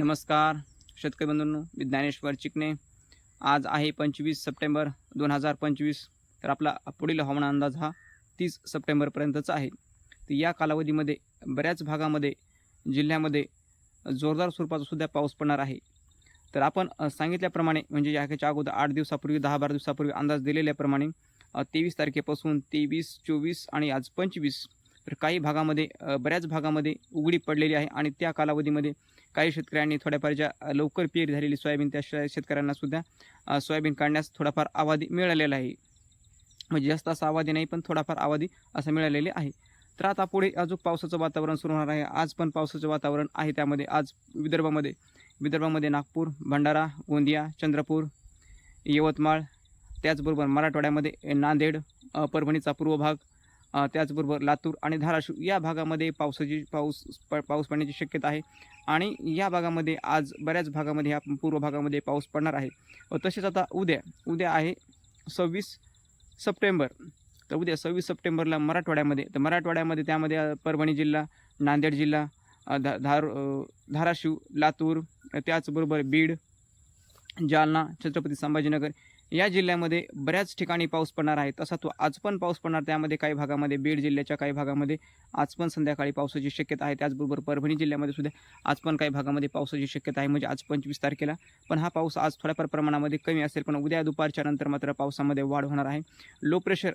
नमस्कार शेतकरी बंधूंनो मी ज्ञानेश्वर चिकणे आज आहे पंचवीस सप्टेंबर दोन हजार पंचवीस तर आपला पुढील हवामान अंदाज हा तीस सप्टेंबरपर्यंतचा आहे. तर या कालावधीमध्ये बऱ्याच भागामध्ये जिल्ह्यामध्ये जोरदार स्वरूपाचा सुद्धा पाऊस पडणार आहे. तर आपण सांगितल्याप्रमाणे म्हणजे याच्या अगोदर आठ दिवसापूर्वी दहा बारा दिवसापूर्वी अंदाज दिलेल्याप्रमाणे तेवीस तारखेपासून तेवीस चोवीस आणि आज पंचवीस तर काही भागामध्ये बऱ्याच भागामध्ये उघडी पडलेली आहे आणि त्या कालावधीमध्ये काही शेतकऱ्यांनी थोड्याफार ज्या लवकर पेरी झालेली सोयाबीन त्या शेतकऱ्यांनासुद्धा सोयाबीन काढण्यास थोडाफार आवादी मिळालेला आहे. म्हणजे जास्त असा आवादी नाही पण थोडाफार आवादी असं मिळालेले आहे. तर आता पुढे अजून पावसाचं वातावरण सुरू होणार आहे. आज पण पावसाचं वातावरण आहे त्यामध्ये. आज विदर्भामध्ये विदर्भामध्ये नागपूर भंडारा गोंदिया चंद्रपूर यवतमाळ त्याचबरोबर मराठवाड्यामध्ये नांदेड परभणीचा पूर्व भाग त्याचबरोबर लातूर आणि धाराशिव या भागामध्ये पावसाची पाऊस प पाऊस पडण्याची शक्यता आहे. आणि या भागामध्ये आज बऱ्याच भागामध्ये ह्या पूर्व भागामध्ये पाऊस पडणार आहे. व तसेच आता उद्या उद्या आहे सव्वीस सप्टेंबर. तर उद्या सव्वीस सप्टेंबरला मराठवाड्यामध्ये तर मराठवाड्यामध्ये त्यामध्ये परभणी जिल्हा नांदेड जिल्हा धा धार धाराशिव लातूर त्याचबरोबर बीड जालना छत्रपती संभाजीनगर या जिल्ह्यामध्ये बऱ्याच ठिकाणी पाऊस पडणार आहे. तसा तो आज पण पाऊस पडणार. त्यामध्ये काही भागामध्ये बीड जिल्ह्याच्या काही भागामध्ये आज पण संध्याकाळी पावसाची शक्यता आहे. त्याचबरोबर परभणी जिल्ह्यामध्ये सुद्धा आज पण काही भागामध्ये पावसाची शक्यता आहे. म्हणजे आज पंचवीस तारखेला. पण हा पाऊस आज थोड्याफार प्रमाणामध्ये कमी असेल. पण उद्या दुपारच्या नंतर मात्र पावसामध्ये वाढ होणार आहे. लो प्रेशर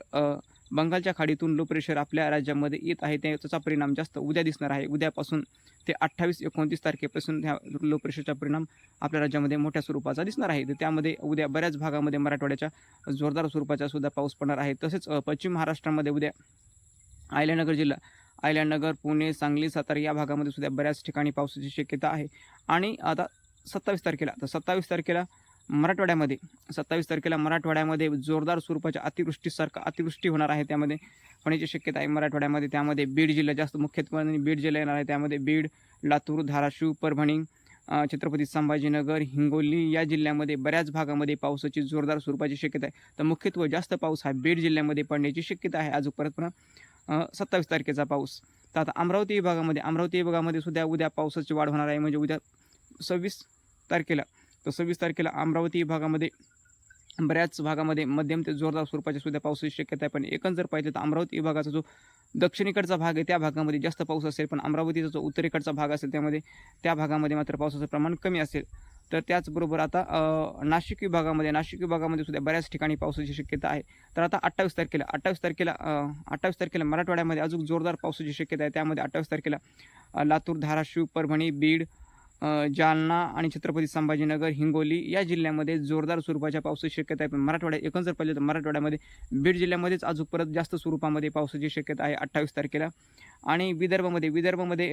बंगालच्या खाडीतून लो प्रेशर आपल्या राज्यामध्ये येत आहे. ते- त्याचा परिणाम जास्त उद्या दिसणार आहे. उद्यापासून ते अठ्ठावीस एकोणतीस तारखेपासून ह्या लो प्रेशरचा परिणाम आपल्या राज्यामध्ये मोठ्या स्वरूपाचा दिसणार आहे. तर त्यामध्ये उद्या बऱ्याच भागामध्ये मराठवाड्याच्या जोरदार स्वरूपाचा सुद्धा पाऊस पडणार आहे. तसेच पश्चिम महाराष्ट्रामध्ये उद्या आयल्यानगर जिल्हा आयल्यानगर पुणे सांगली सातारा या भागामध्ये सुद्धा बऱ्याच ठिकाणी पावसाची शक्यता आहे. आणि आता सत्तावीस तारखेला तर सत्तावीस तारखेला मराठवाड्यामध्ये सत्तावीस तारखेला मराठवाड्यामध्ये जोरदार स्वरूपाच्या अतिवृष्टीसारखं अतिवृष्टी होणार आहे त्यामध्ये. होण्याची शक्यता आहे मराठवाड्यामध्ये. त्यामध्ये बीड जिल्हा जास्त मुख्यत्वे बीड जिल्हा येणार आहे. त्यामध्ये बीड लातूर धाराशिव परभणी छत्रपती संभाजीनगर हिंगोली या जिल्ह्यामध्ये बऱ्याच भागामध्ये पावसाची जोरदार स्वरूपाची शक्यता आहे. तर मुख्यत्वे जास्त पाऊस हा बीड जिल्ह्यामध्ये पडण्याची शक्यता आहे आज परत पुन्हा सत्तावीस तारखेचा पाऊस. तर आता अमरावती विभागामध्ये अमरावती विभागामध्ये सुद्धा उद्या पावसाची वाढ होणार आहे. म्हणजे उद्या सव्वीस तारखेला तर सव्वीस तारखेला अमरावती विभागामध्ये बऱ्याच भागामध्ये मध्यम ते जोरदार स्वरूपाच्या सुद्धा पावसाची शक्यता आहे. पण एकंदर जर पाहिजे तर अमरावती विभागाचा जो दक्षिणेकडचा भाग आहे त्या भागामध्ये जास्त पाऊस असेल पण अमरावतीचा जो उत्तरेकडचा भाग असेल त्यामध्ये त्या भागामध्ये मात्र पावसाचं प्रमाण कमी असेल. तर त्याचबरोबर आता नाशिक विभागामध्ये नाशिक विभागामध्ये सुद्धा बऱ्याच ठिकाणी पावसाची शक्यता आहे. तर आता अठ्ठावीस तारखेला अठ्ठावीस तारखेला अठ्ठावीस तारखेला मराठवाड्यामध्ये अजून जोरदार पावसाची शक्यता आहे. त्यामध्ये अठ्ठावीस तारखेला लातूर धाराशिव परभणी बीड जालना आणि छत्रपती संभाजीनगर हिंगोली या जिल्ह्यामध्ये जोरदार स्वरूपाच्या पावसाची शक्यता आहे. पण मराठवाड्यात एकूण जर पाहिलं तर मराठवाड्यामध्ये बीड जिल्ह्यामध्येच अजून परत जास्त स्वरूपामध्ये पावसाची शक्यता आहे अठ्ठावीस तारखेला. आणि विदर्भामध्ये विदर्भामध्ये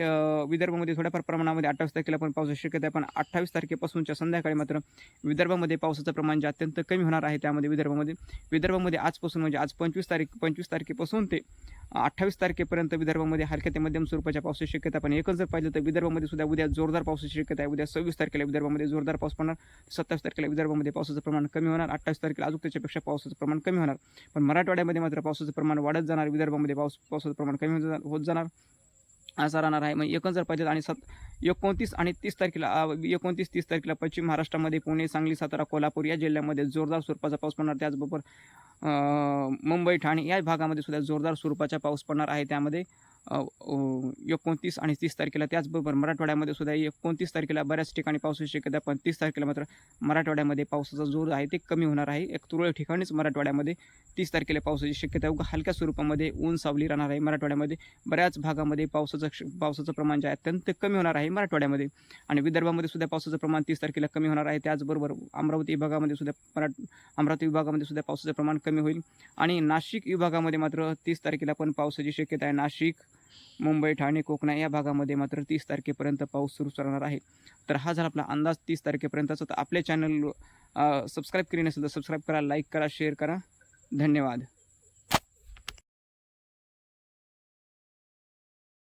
विदर्भामध्ये थोड्याफार प्रमाणामध्ये अठ्ठावीस तारखेला पण पावसाची शक्यता आहे. पण अठ्ठावीस तारखेपासूनच्या संध्याकाळी मात्र विदर्भामध्ये पावसाचं प्रमाण जे अत्यंत कमी होणार आहे त्यामध्ये विदर्भामध्ये विदर्भामध्ये आजपासून म्हणजे आज पंचवीस तारीख पंचवीस तारखेपासून ते अठ्ठावीस तारखेपर्यंत विदर्भामध्ये हलक्या ते मध्यम स्वरूपाच्या पावसाची शक्यता पण एकच जर पाहिलं तर विदर्भामध्ये सुद्धा उद्या जोरदार पावसाची शक्यता आहे. उद्या सव्वीस तारखेला विदर्भामध्ये जोरदार पाऊस पडणार. सत्तावीस तारखेला विदर्भामध्ये पावसाचं प्रमाण कमी होणार. अठ्ठावीस तारखेला अजून त्याच्यापेक्षा पावसाचं प्रमाण कमी होणार. पण मराठवाड्यामध्ये मात्र पावसाचं प्रमाण वाढत जाणार. विदर्भामध्ये पाऊस पावसाचं प्रमाण कमी होत होत जाणार. असा राहणार आहे. मग एकच जर पाहिजे आणि सत एकोणतीस आणि तीस तारखेला एकोणतीस तीस तारखेला पश्चिम महाराष्ट्रामध्ये पुणे सांगली सातारा कोल्हापूर या जिल्ह्यामध्ये जोरदार स्वरूपाचा पाऊस पडणार. त्याचबरोबर मुंबई ठाणे या भागामध्ये सुद्धा जोरदार स्वरूपाचा पाऊस पडणार आहे. त्यामध्ये एकोणतीस आणि तीस तारखेला. त्याचबरोबर मराठवाड्यामध्ये सुद्धा एकोणतीस तारखेला बऱ्याच ठिकाणी पावसाची शक्यता पण तीस तारखेला मात्र मराठवाड्यामध्ये पावसाचा जोर आहे ते कमी होणार आहे. एक तुरळक ठिकाणीच मराठवाड्यामध्ये तीस तारखेला पावसाची शक्यता आहे. उगा हलक्या स्वरूपामध्ये ऊन सावली राहणार आहे मराठवाड्यामध्ये. बऱ्याच भागामध्ये पावसाचं क्ष- पावसाचं प्रमाण जे आहे अत्यंत कमी होणार आहे मराठवाड्यामध्ये. आणि विदर्भामध्ये सुद्धा पावसाचं प्रमाण तीस तारखेला कमी होणार आहे. त्याचबरोबर अमरावती विभागामध्ये सुद्धा मराठ अमरावती विभागामध्ये सुद्धा पावसाचं प्रमाण कमी होईल. आणि नाशिक विभागामध्ये मात्र तीस तारखेला पण पावसाची शक्यता आहे. नाशिक मुंबई ठाणे कोकणा या भागामध्ये मात्र तीस तारखेपर्यंत पाऊस सुरू राहणार आहे. तर हा झाला आपला अंदाज तीस तारखेपर्यंतचा. तर आपल्या चॅनल सबस्क्राईब केली नसेल तर सबस्क्राईब करा लाईक करा शेअर करा. धन्यवाद.